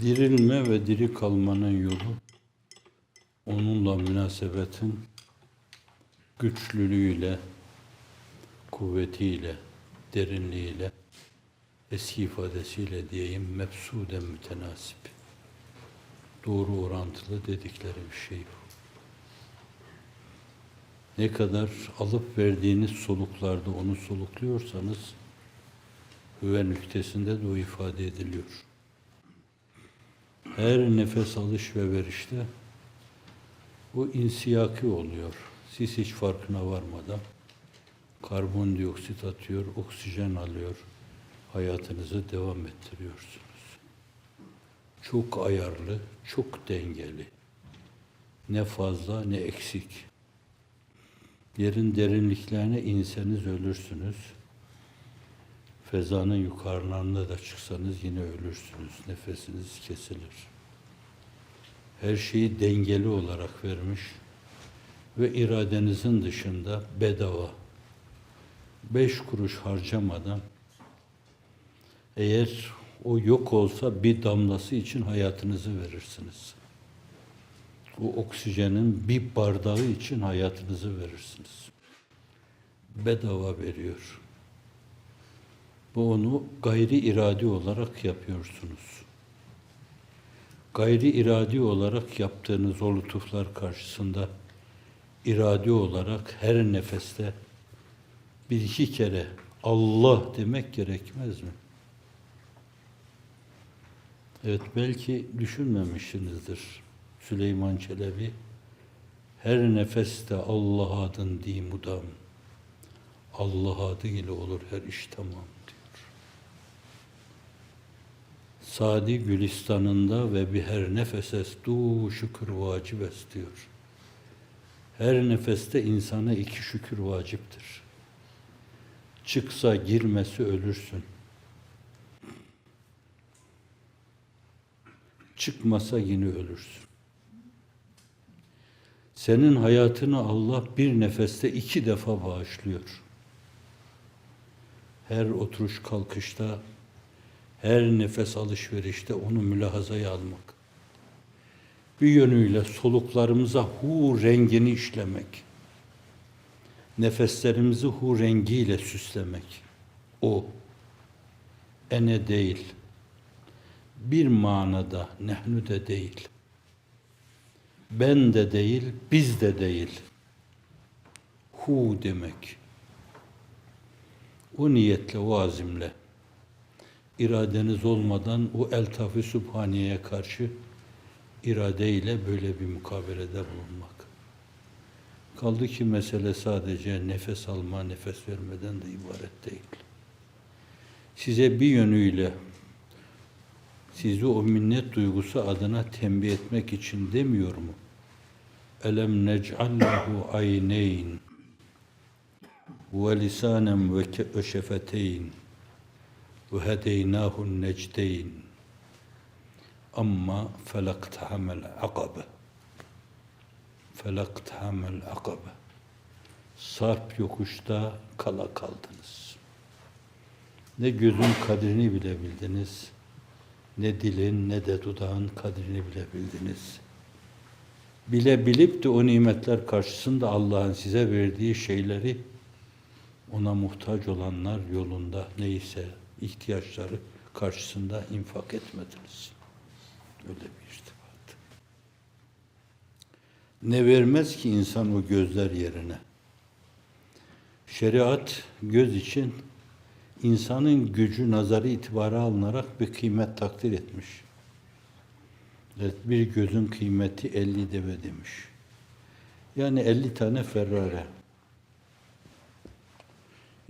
Dirilme ve diri kalmanın yolu onunla münasebetin güçlülüğüyle, kuvvetiyle, derinliğiyle, eski ifadesiyle diyeyim mefsuden mütenasip. Doğru orantılı dedikleri bir şey bu. Ne kadar alıp verdiğiniz soluklarda onu solukluyorsanız hüve nüktesinde de o ifade ediliyor. Her nefes alış ve verişte bu insiyaki oluyor. Siz hiç farkına varmadan karbondioksit atıyor, oksijen alıyor, hayatınızı devam ettiriyorsunuz. Çok ayarlı, çok dengeli. Ne fazla ne eksik. Yerin derinliklerine inseniz ölürsünüz. Fezanın yukarılarına da çıksanız yine ölürsünüz. Nefesiniz kesilir. Her şeyi dengeli olarak vermiş ve iradenizin dışında bedava beş kuruş harcamadan eğer o yok olsa bir damlası için hayatınızı verirsiniz. O oksijenin bir bardağı için hayatınızı verirsiniz. Bedava veriyor. Bu onu gayri iradi olarak yapıyorsunuz. Gayri iradi olarak yaptığınız o lütuflar karşısında iradi olarak her nefeste bir iki kere Allah demek gerekmez mi? Evet belki düşünmemişsinizdir Süleyman Çelebi. Her nefeste Allah adın di mudam. Allah adı ile olur her iş tamam diyor. Sadi Gülistan'ında ve bir her nefeses du şükür vacip diyor. Her nefeste insana iki şükür vaciptir. Çıksa girmesi ölürsün. Çıkmasa yine ölürsün. Senin hayatını Allah bir nefeste iki defa bağışlıyor. Her oturuş kalkışta, her nefes alışverişte onu mülahazaya almak. Bir yönüyle soluklarımıza hu rengini işlemek. Nefeslerimizi hu rengiyle süslemek. O. Ene değil. Bir manada nehnu de değil. Ben de değil, biz de değil. Hu demek. O niyetle, o azimle, iradeniz olmadan o eltaf-ı sübhaniyeye karşı iradeyle böyle bir mukabelede bulunmak. Kaldı ki mesele sadece nefes alma, nefes vermeden de ibaret değil. Size bir yönüyle sizi o minnet duygusu adına tembih etmek için demiyor mu? Elem nec'allahu ayneyn ve lisanen ve şefeteyn ve hedeynahu necdeyn amma felaktahamel akabe felaktahamel akabe sarp yokuşta kala kaldınız. Ne gözün kadrini bilebildiniz, ne dilin ne de dudağın kadrini bilebildiniz. Bile bilip de o nimetler karşısında Allah'ın size verdiği şeyleri ona muhtaç olanlar yolunda neyse ihtiyaçları karşısında infak etmediniz. Öyle bir irtibat. Ne vermez ki insan o gözler yerine? Şeriat göz için insanın gücü nazarı itibara alınarak bir kıymet takdir etmiş. Evet, bir gözün kıymeti 50 deve demiş. Yani 50 tane Ferrari.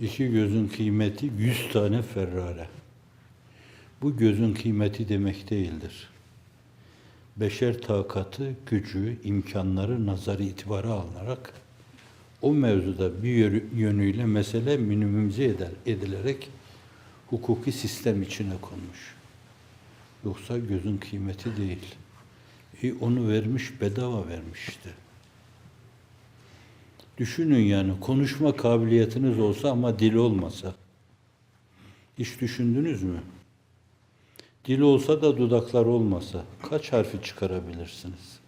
İki gözün kıymeti 100 tane Ferrari. Bu gözün kıymeti demek değildir. Beşer takatı, gücü, imkanları nazarı itibara alınarak o mevzuda bir yönüyle mesele minimize eder, edilerek hukuki sistem içine konmuş. Yoksa gözün kıymeti değil. E onu vermiş, bedava vermiş işte. Düşünün yani konuşma kabiliyetiniz olsa ama dil olmasa. Hiç düşündünüz mü? Dil olsa da dudaklar olmasa kaç harfi çıkarabilirsiniz?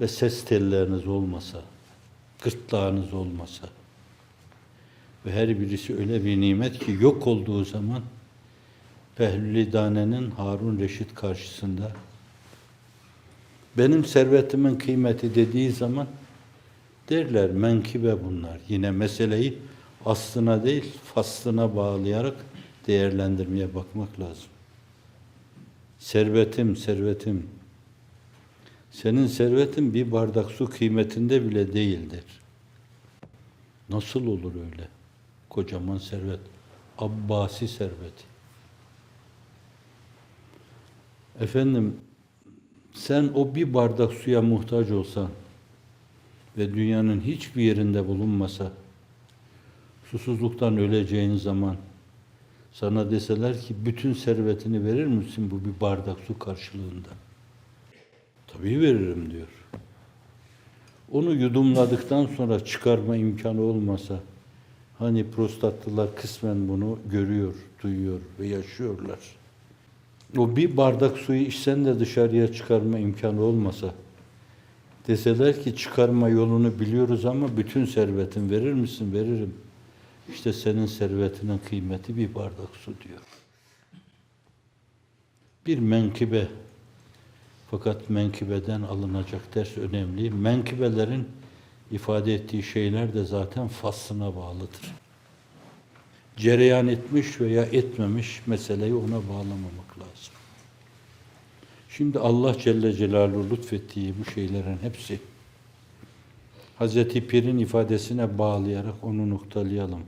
Ve ses telleriniz olmasa, gırtlağınız olmasa ve her birisi öyle bir nimet ki yok olduğu zaman Behlül Dane'nin Harun Reşit karşısında benim servetimin kıymeti dediği zaman derler menkibe bunlar. Yine meseleyi aslına değil faslına bağlayarak değerlendirmeye bakmak lazım. Servetim, servetim. Senin servetin bir bardak su kıymetinde bile değildir. Nasıl olur öyle? Kocaman servet. Abbasi serveti. Efendim, sen o bir bardak suya muhtaç olsan ve dünyanın hiçbir yerinde bulunmasa, susuzluktan öleceğin zaman sana deseler ki bütün servetini verir misin bu bir bardak su karşılığında? Tabii veririm diyor. Onu yudumladıktan sonra çıkarma imkanı olmasa, hani prostatlılar kısmen bunu görüyor, duyuyor ve yaşıyorlar. O bir bardak suyu içsen de dışarıya çıkarma imkanı olmasa, deseler ki çıkarma yolunu biliyoruz ama bütün servetin verir misin? Veririm. İşte senin servetinin kıymeti bir bardak su diyor. Bir menkıbe. Fakat menkıbeden alınacak ders önemli. Menkıbelerin ifade ettiği şeyler de zaten faslına bağlıdır. Cereyan etmiş veya etmemiş meseleyi ona bağlamamak lazım. Şimdi Allah Celle Celaluhu lütfettiği bu şeylerin hepsi Hazreti Pir'in ifadesine bağlayarak onu noktalayalım.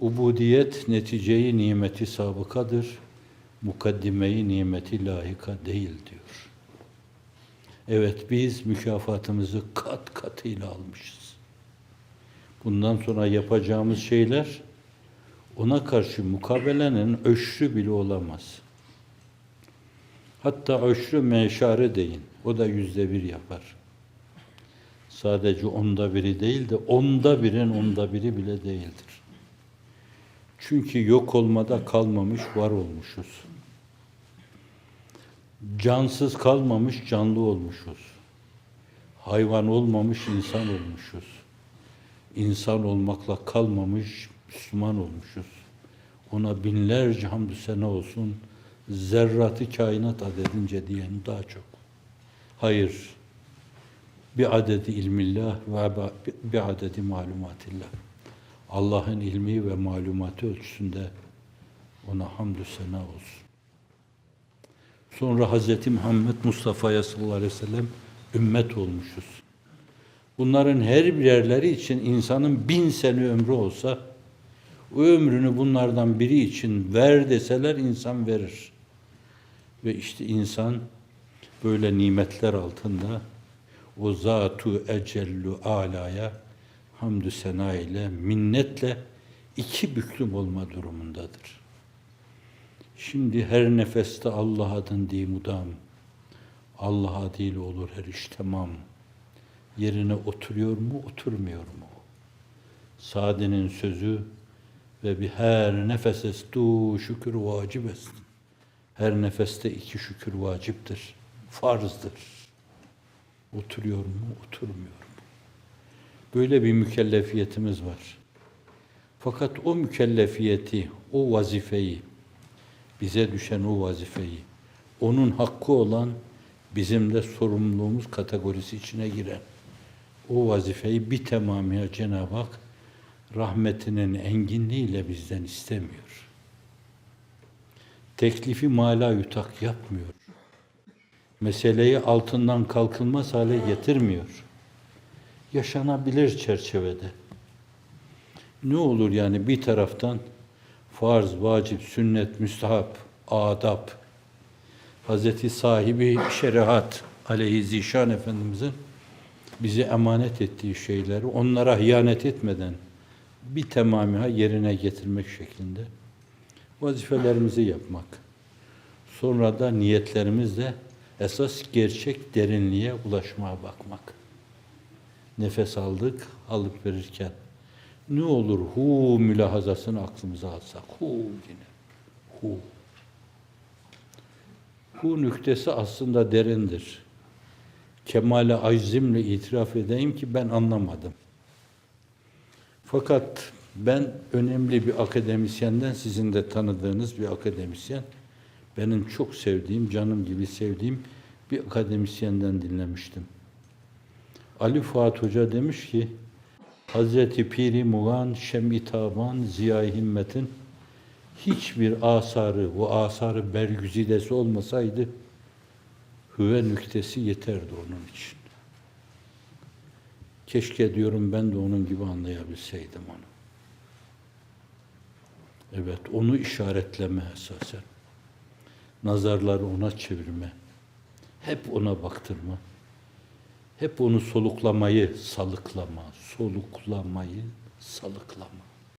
Ubudiyet neticeyi nimeti sabıkadır, mukaddimeyi nimeti layıka değil diyor. Evet biz mükafatımızı kat katıyla almışız. Bundan sonra yapacağımız şeyler ona karşı mukabelenin öşrü bile olamaz. Hatta öşrü meşare deyin. O da yüzde bir yapar. Sadece onda biri değil de onda birin onda biri bile değildir. Çünkü yok olmada kalmamış var olmuşuz. Cansız kalmamış canlı olmuşuz. Hayvan olmamış insan olmuşuz. İnsan olmakla kalmamış Müslüman olmuşuz. Ona binlerce hamdü sene olsun zerratı kainat adedince diyen daha çok. Hayır, bir adedi ilmillah ve bir adedi malumatillah. Allah'ın ilmi ve malumatı ölçüsünde ona hamdü sena olsun. Sonra Hz. Muhammed Mustafa'ya sallallahu aleyhi ve sellem ümmet olmuşuz. Bunların her birerleri için insanın bin sene ömrü olsa, o ömrünü bunlardan biri için ver deseler insan verir. Ve işte insan böyle nimetler altında o zatu ecellu alaya hamdü sena ile minnetle iki büklüm olma durumundadır. Şimdi her nefeste Allah adın di mudam. Allah adıyla olur her iş tamam. Yerine oturuyor mu, oturmuyor mu? Sade'nin sözü ve bir her nefes du şükür vacip est. Her nefeste iki şükür vaciptir, farzdır. Oturuyor mu, oturmuyor mu? Böyle bir mükellefiyetimiz var. Fakat o mükellefiyeti, o vazifeyi, bize düşen o vazifeyi, onun hakkı olan bizim de sorumluluğumuz kategorisi içine giren o vazifeyi bir tamamıyla Cenab-ı Hak rahmetinin enginliğiyle bizden istemiyor. Teklifi mala yutak yapmıyor. Meseleyi altından kalkılmaz hale getirmiyor. Yaşanabilir çerçevede. Ne olur yani bir taraftan farz, vacip, sünnet, müstahap, adab, Hazreti sahibi şeriat aleyhi zişan Efendimizin bize emanet ettiği şeyleri onlara hıyanet etmeden bir tamamına yerine getirmek şeklinde vazifelerimizi yapmak. Sonra da niyetlerimizle esas gerçek derinliğe ulaşmaya bakmak. Nefes aldık, alıp verirken ne olur hu mülahazasını aklımıza alsak, hu yine. Hu. Hu nüktesi aslında derindir. Kemale aczimle itiraf edeyim ki ben anlamadım. Fakat ben önemli bir akademisyenden, sizin de tanıdığınız bir akademisyen, benim çok sevdiğim, canım gibi sevdiğim bir akademisyenden dinlemiştim. Ali Fuat Hoca demiş ki, Hazreti Piri Mugan, Şem-i Taban, Ziya-i Himmet'in hiçbir asarı, o asarı bergüzidesi olmasaydı, hüve nüktesi yeterdi onun için. Keşke diyorum ben de onun gibi anlayabilseydim onu. Evet, onu işaretleme esasen. Nazarları ona çevirme. Hep ona baktırma. Hep onu soluklamayı salıklama, soluklamayı salıklama.